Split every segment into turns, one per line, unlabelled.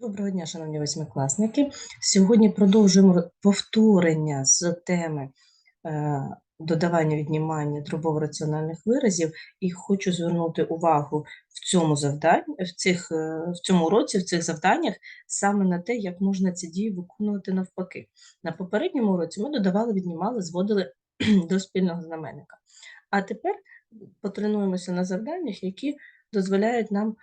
Доброго дня, шановні восьмикласники. Сьогодні продовжуємо повторення з теми е, додавання віднімання дробово-раціональних виразів і хочу звернути увагу в цьому завданні, в, цих, е, в цьому уроці, в цих завданнях саме на те, як можна ці дії виконувати навпаки. На попередньому уроці ми додавали, віднімали, зводили до спільного знаменника. А тепер потренуємося на завданнях, які дозволяють нам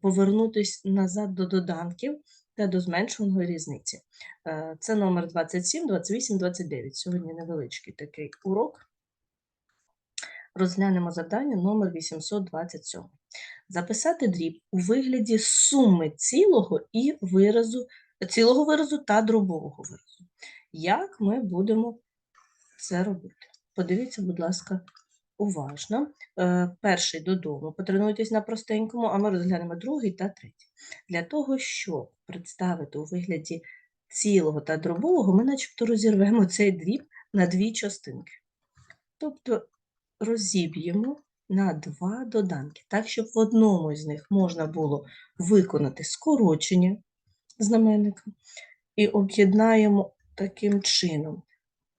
повернутися назад до доданків та до зменшуваної різниці. Е, Це номер 27, 28, 29. Сьогодні невеличкий такий урок. Розглянемо завдання номер 827. Записати дріб у вигляді суми цілого і виразу, цілого виразу та дробового виразу. Як ми будемо це робити? Подивіться, будь ласка, уважно. Е, Перший додому. Потренуйтесь на простенькому, а ми розглянемо другий та третій. Для того, щоб представити у вигляді цілого та дробового, ми начебто розірвемо цей дріб на дві частинки. Тобто розіб'ємо на два доданки, так, щоб в одному з них можна було виконати скорочення знаменника і об'єднаємо таким чином.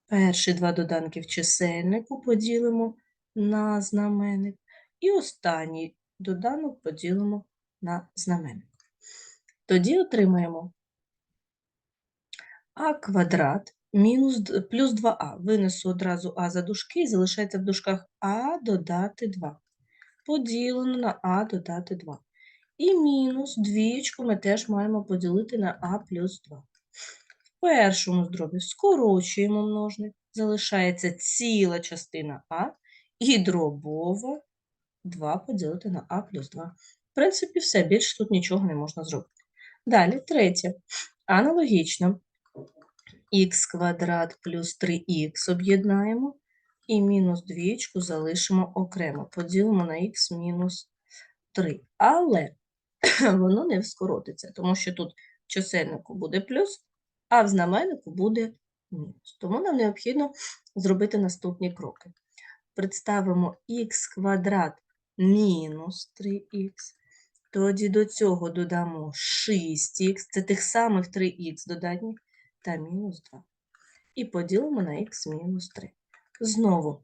Перші два доданки в чисельнику поділимо на знаменник, і останній доданок поділимо на знаменник. Тоді отримаємо а квадрат мінус плюс 2а. Винесу одразу а за дужки і залишається в дужках а додати 2. Поділено на а додати 2. І мінус двієчку ми теж маємо поділити на а плюс 2. В першому здробі скорочуємо множник, залишається ціла частина а і дробова 2 поділити на а плюс 2. В принципі, все, більше тут нічого не можна зробити. Далі, третє. Аналогічно х квадрат плюс 3х об'єднаємо і мінус двієчку залишимо окремо. Поділимо на х мінус 3. Але воно не скоротиться, тому що тут в чисельнику буде плюс, а в знаменнику буде мінус. Тому нам необхідно зробити наступні кроки. Представимо х квадрат мінус 3х. Тоді до цього додамо 6х, це тих самих 3х додатніх, та мінус 2. І поділимо на х мінус 3. Знову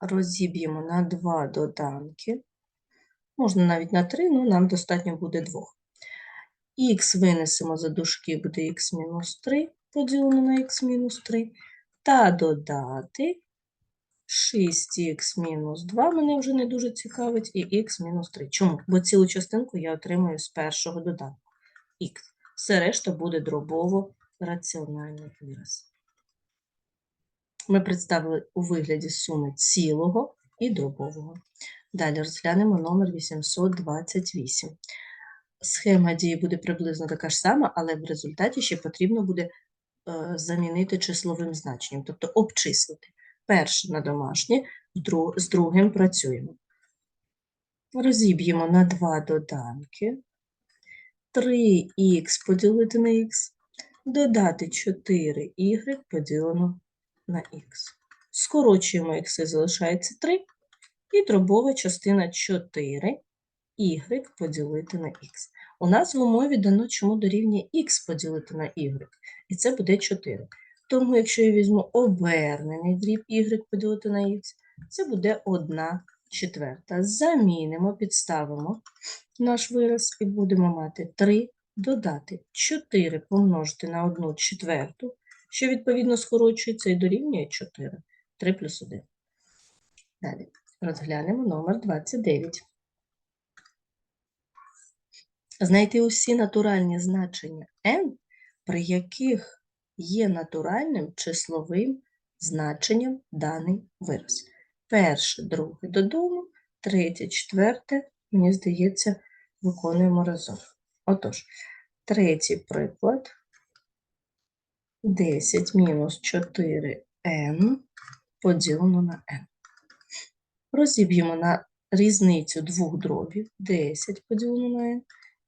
розіб'ємо на 2 доданки. Можна навіть на 3, але нам достатньо буде 2. Х винесемо за дужки, буде х мінус 3, поділено на х мінус 3. Та додати 6х мінус 2 мене вже не дуже цікавить, і х мінус 3. Чому? Бо цілу частинку я отримую з першого доданку. Х. Все решта буде дробово раціональний вираз. Ми представили у вигляді суми цілого і дробового. Далі розглянемо номер 828. Схема дії буде приблизно така ж сама, але в результаті ще потрібно буде е, замінити числовим значенням, тобто обчислити. Перше на домашнє, з другим працюємо. Розіб'ємо на два доданки. 3х поділити на х, додати 4y поділено на х. Скорочуємо х, залишається 3, і дробова частина 4 y поділити на х. У нас в умові дано, чому дорівнює х поділити на y, і це буде 4. Тому, якщо я візьму обернений дріб y поділити на х, це буде 1 четверта. Замінимо, підставимо наш вираз і будемо мати 3 додати 4 помножити на 1 четверту, що відповідно скорочується і дорівнює 4. 3 плюс 1. Далі розглянемо номер 29. Знайти усі натуральні значення n, при яких є натуральним числовим значенням даний вираз. Перше, друге додому, третє, четверте, мені здається, виконуємо разом. Отож, третій приклад. 10 мінус 4n поділено на n. Розіб'ємо на різницю двох дробів 10 поділено на n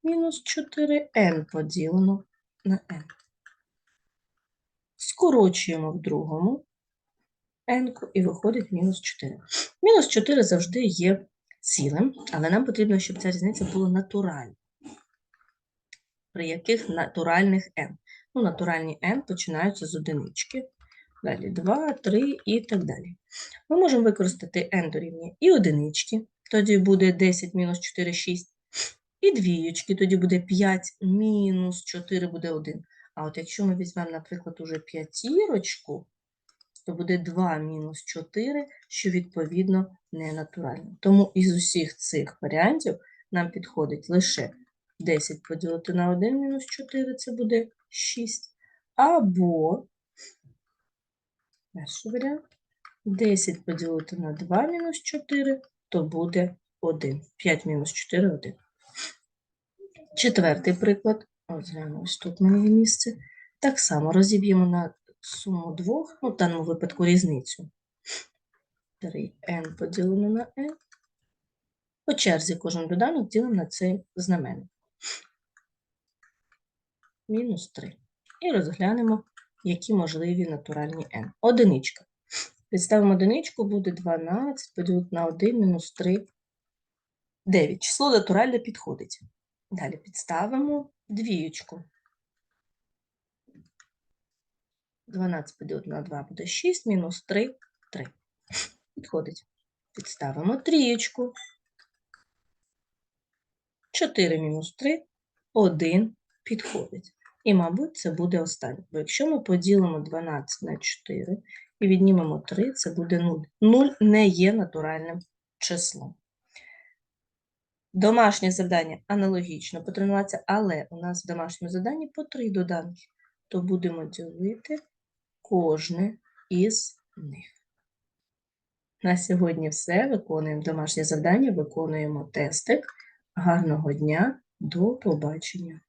мінус 4n поділено на n. Скорочуємо в другому n і виходить мінус 4. Мінус 4 завжди є цілим, але нам потрібно, щоб ця різниця була натуральна. при яких натуральних n. Ну, натуральні n починаються з одинички. Далі 2, 3 і так далі. Ми можемо використати n дорівнює і одинички, тоді буде 10 мінус 4, 6. І двієчки, тоді буде 5 мінус 4 буде 1. А от якщо ми візьмемо, наприклад, уже п'ятірочку, то буде 2 мінус 4, що відповідно не натурально. Тому із усіх цих варіантів нам підходить лише 10 поділити на 1 мінус 4, це буде 6. Або перший варіант 10 поділити на 2 мінус 4, то буде 1. 5 мінус 4 – 1. Четвертий приклад. Ось глянемо, ось тут мене місце. Так само розіб'ємо на суму двох, ну в даному випадку різницю. 3n поділено на n. По черзі кожен доданок ділимо на цей знаменник. Мінус 3. І розглянемо, які можливі натуральні n. Одиничка. Підставимо одиничку, буде 12 поділити на 1 мінус 3 – 9. Число натуральне підходить. Далі підставимо двієчку. 12 поділити на 2 буде 6, мінус 3 – 3. Підходить. Підставимо трієчку. 4 мінус 3 – 1 підходить. І, мабуть, це буде останнє. Бо якщо ми поділимо 12 на 4 і віднімемо 3, це буде 0. 0 не є натуральним числом. Домашнє завдання аналогічно потренуватися, але у нас в домашньому завданні по три доданки. То будемо ділити кожне із них. На сьогодні все. Виконуємо домашнє завдання, виконуємо тестик. Гарного дня, до побачення!